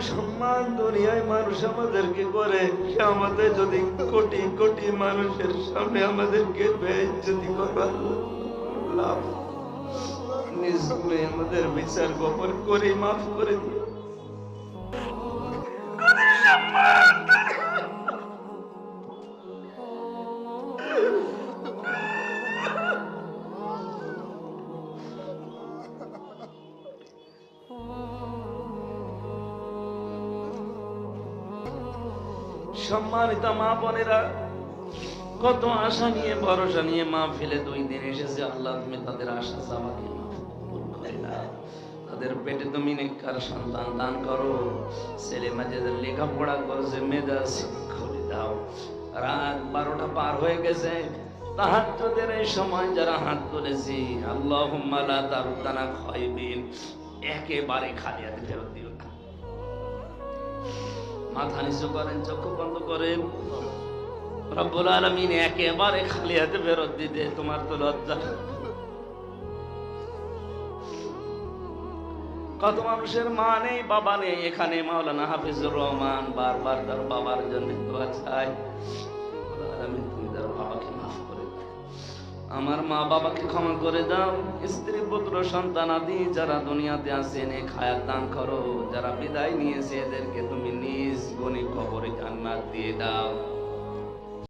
সম্মান দুনিয়ায় মানুষ আমাদেরকে করে আমাদের যদি কোটি কোটি মানুষের সামনে আমাদেরকে যদি করবার লাভ, নিজ আমাদের বিচার গোপন করে, মাফ করে দিয়ে সম্মানিত মা বোনেরা, কত আশা নিয়ে, ভরসা নিয়ে মা ফেলে দুই দিন এসেছে। আল্লাহ তুমি তাদের আশা চাওয়াকে তাদের পেটে তুমি নেককার সন্তান দান করো। ছেলে মেয়েদের লেখাপড়া করছে, মেজাজ খুলে দাও। রাত বারোটা পার হয়ে গেছে। তাহাজ্জুদের এই সময় যারা হাত তুলেছি আল্লাহ লা খয়বিন একেবারে খালি হাতে ফেরত দিও না। মাথা নিচু করেন, চক্ষু বন্ধ করেন। রব্বুল আলমিন একেবারে খালি হাতে দিতে তোমার তো লজ্জা। কত মানুষের মা নেই, বাবা নেই, এখানে মাওলানা হাফিজুর রহমান বারবার তার বাবার জন্য দোয়া চাই তুমি তার বাবাকে মাফ করে আমার মা বাবাকে ক্ষমা করে দাও। স্ত্রী, পুত্র, সন্তান আদি যারা দুনিয়াতে আছে এনে খায়াত দান করো। যারা বিদায় নিয়েছে, এদেরকে তুমি জান্নাত দিয়ে দাও।